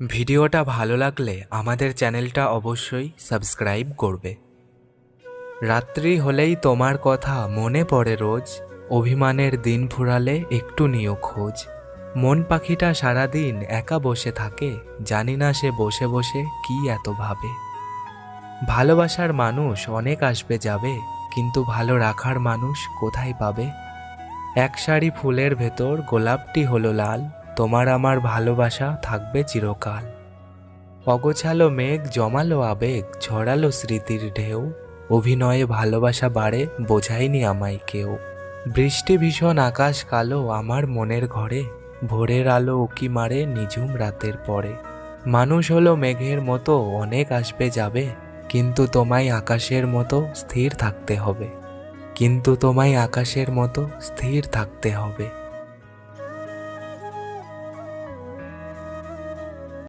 ভিডিওটা ভালো লাগলে আমাদের চ্যানেলটা অবশ্যই সাবস্ক্রাইব করবে। রাত্রি হলেই তোমার কথা মনে পড়ে রোজ, অভিমানের দিন ফুরালে একটু নিও খোঁজ। মন পাখিটা সারাদিন একা বসে থাকে, জানি না সে বসে বসে কি এত ভাবে। ভালোবাসার মানুষ অনেক আসবে যাবে, কিন্তু ভালো রাখার মানুষ কোথায় পাবে? এক সারি ফুলের ভেতর গোলাপটি হলো লাল তোমার আমার ভালোবাসা থাকবে চিরকাল। অগোছালো মেঘ, জমালো আবেগ, ছড়ালো স্মৃতির ঢেউ, অভিনয়ে ভালোবাসা বাড়ে, বোঝায়নি আমায় কেউ। বৃষ্টি ভীষণ, আকাশ কালো, আমার মনের ঘরে, ভোরের আলো উকি মারে নিঝুম রাতের পরে। মানুষ হলো মেঘের মতো, অনেক আসবে যাবে, কিন্তু তোমায় আকাশের মতো স্থির থাকতে হবে। কিন্তু তোমায় আকাশের মতো স্থির থাকতে হবে।